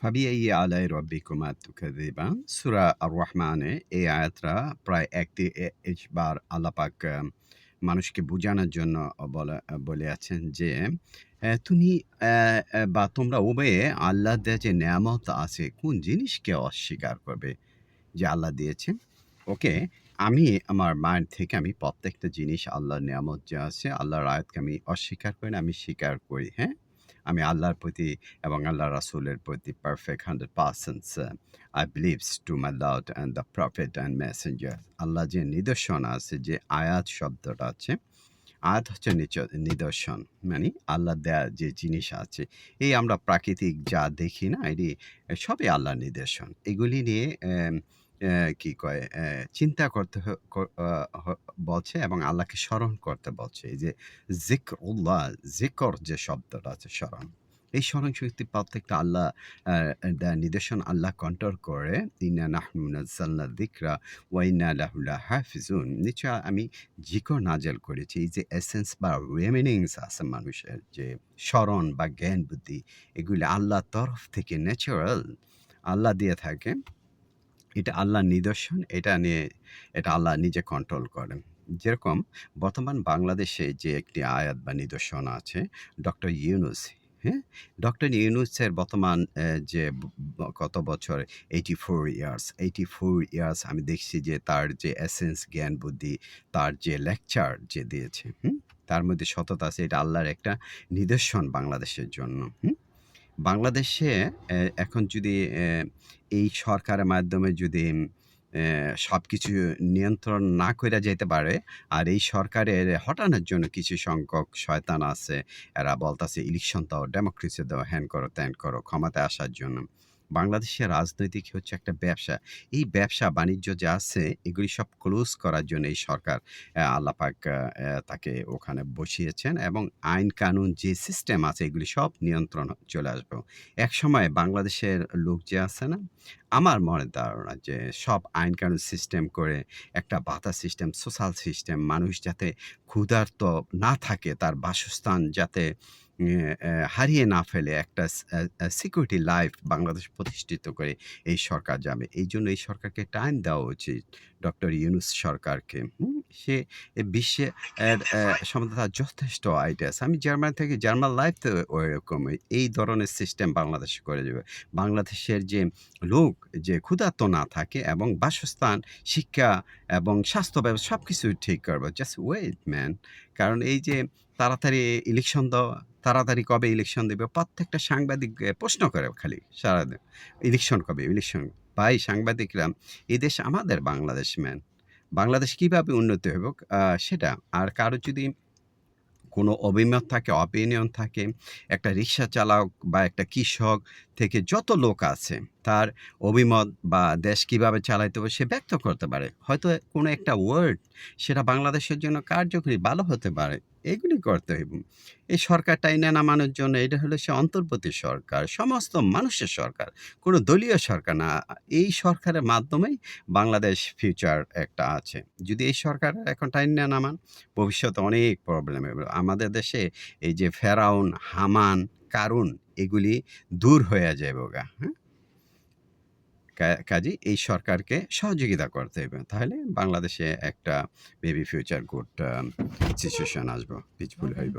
ফাবিআই আলাই রব্বিকুমা তুকাযিবান সূরা আর রহমানে এই আয়াতটা প্রায় একটি বার মানুষকে বোঝানোর জন্য বলে আছেন যে তুমি বা তোমরা উভয়ে আল্লাহ দেয়া যে নিয়ামত আছে, কোন জিনিসকে অস্বীকার করবে যে আল্লাহ দিয়েছেন? ওকে, আমি আমার মায়ের থেকে আমি প্রত্যেকটা জিনিস আল্লাহর নিয়ামত যে আছে, আল্লাহর আয়াতকে আমি অস্বীকার করি না, আমি স্বীকার করি হ্যাঁ? আমি আল্লাহর প্রতি এবং আল্লাহ রাসূলের প্রতি perfect hundred percent I believes to my lord and the prophet and messenger Allah যে নিদর্শন আছে, যে আয়াত শব্দটা আছে, আয়াত হচ্ছে নিদর্শন মানে আল্লাহ দেয়া যে জিনিস আছে, এই আমরা প্রাকৃতিক যা দেখি না, এটি সবই আল্লাহর নিদর্শন। এগুলি নিয়ে কি কয়? চিন্তা করতে বলছে এবং আল্লাহকে স্মরণ করতে বলছে। এই যে জিক্র উল্লাহ জিকর যে শব্দটা আছে, স্মরণ। এই স্মরণ শক্তি প্রত্যেকটা আল্লাহ নিদর্শন আল্লাহ কন্ট্রোল করে। ইন্না নাহনু দিকরা যিকরা ওয়া হাফিজুন নিশ্চয় আমি জিকর নাজেল করেছি। এই যে এসেন্স বা রেমিনিংস আছে মানুষের, যে স্মরণ বা জ্ঞান বুদ্ধি, এগুলি আল্লাহর তরফ থেকে ন্যাচারাল আল্লাহ দিয়ে থাকে। এটা আল্লাহর নিদর্শন, এটা নিয়ে, এটা আল্লাহ নিজে কন্ট্রোল করেন। যেরকম বর্তমান বাংলাদেশে যে একটি আয়াত বা নিদর্শন আছে, ডক্টর ইউনুস হ্যাঁ? ডক্টর ইউনুসের বর্তমান যে কত বছর eighty four years eighty four years আমি দেখছি যে তার যে এসেন্স জ্ঞান, বুদ্ধি, তার যে লেকচার যে দিয়েছে, হুম? তার মধ্যে সততা আছে, এটা আল্লাহর একটা নিদর্শন বাংলাদেশের জন্য, হুম? বাংলাদেশে এখন যদি এই সরকারের মাধ্যমে যদি সব কিছু নিয়ন্ত্রণ না করে যেতে পারে, আর এই সরকারের হটানোর জন্য কিছু সংখ্যক শয়তান আছে। এরা বলতাছে ইলেকশন দাও, ডেমোক্রেসি দাও, হ্যান করো, ত্যান করো, ক্ষমতায় আসার জন্য। বাংলাদেশের রাজনৈতিক হচ্ছে একটা ব্যবসা। এই ব্যবসা-বাণিজ্য যে আছে এগুলি সব ক্লোজ করার জন্য এই সরকার অ্যা আল্লাহ পাক অ্যা তাকে ওখানে বসিয়েছেন এবং আইন-কানুন যে সিস্টেম আছে এগুলি সব নিয়ন্ত্রণ চলে আসবে। এক সময় বাংলাদেশের লোক যে আছে না? আমার মনে ধারণা যে সব আইন-কানুন সিস্টেম করে একটা ভাতা সিস্টেম, সোশ্যাল সিস্টেম মানুষ যাতে ক্ষুধার্ত না থাকে, তার বাসস্থান যাতে হারিয়ে না ফেলে একটা সিকিউরিটি লাইফ বাংলাদেশ প্রতিষ্ঠিত করে এই সরকার যাবে। এই জন্য এই সরকারকে টাইম দেওয়া উচিত ডক্টর ইউনুস সরকারকে। হুম? সে বিশ্বে সম্বন্ধে তার যথেষ্ট আইডিয়া আছে। আমি জার্মান থেকে জার্মান লাইফতেও ওইরকমই। এই ধরনের সিস্টেম বাংলাদেশে করে যাবে। বাংলাদেশের যে লোক যে ক্ষুধার্ত না থাকে এবং বাসস্থান, শিক্ষা এবং স্বাস্থ্য ব্যবস্থা সবকিছু ঠিক করবে। Just wait man. কারণ এই যে তাড়াতাড়ি ইলেকশন দাও, তাড়াতাড়ি কবে ইলেকশন দিবে? প্রত্যেকটা সাংবাদিক প্রশ্ন করে খালি সারাদিন। ইলেকশন কবে? ইলেকশন। ভাই সাংবাদিকরা এই দেশ আমাদের বাংলাদেশ ম্যান। বাংলাদেশ কীভাবে উন্নতি হবে সেটা। আর কারও যদি কোনো অভিমত থাকে, অপিনিয়ন থাকে, একটা রিক্সা চালক বা একটা কৃষক থেকে যত লোক আছে তার অভিমত বা দেশ কীভাবে চালাইতে হবে সে ব্যক্ত করতে পারে। হয়তো কোনো একটা ওয়ার্ড সেটা বাংলাদেশের জন্য কার্যকরী ভালো হতে পারে। এগুলি করতে হইব। এই সরকার টাইনা নামানোর জন্য এটা হলো সে অন্তর্বর্তী সরকার, সমস্ত মানুষের সরকার। কোনো দলীয় সরকার না। এই সরকারের মাধ্যমেই বাংলাদেশ ফিউচার একটা আছে। যদি এই সরকার এখন টাইন টাইনা নামান ভবিষ্যতে অনেক প্রবলেম। আমাদের দেশে এই যে ফেরাউন, হামান, কারুন এগুলি দূর হইয়া যাইবগা। হ্যাঁ? কা কাজেই এই সরকারকে সহযোগিতা করতে হবে তাহলে বাংলাদেশে একটা বেবি ফিউচার গুড সিচুয়েশন আসব, পিচফুল হইব।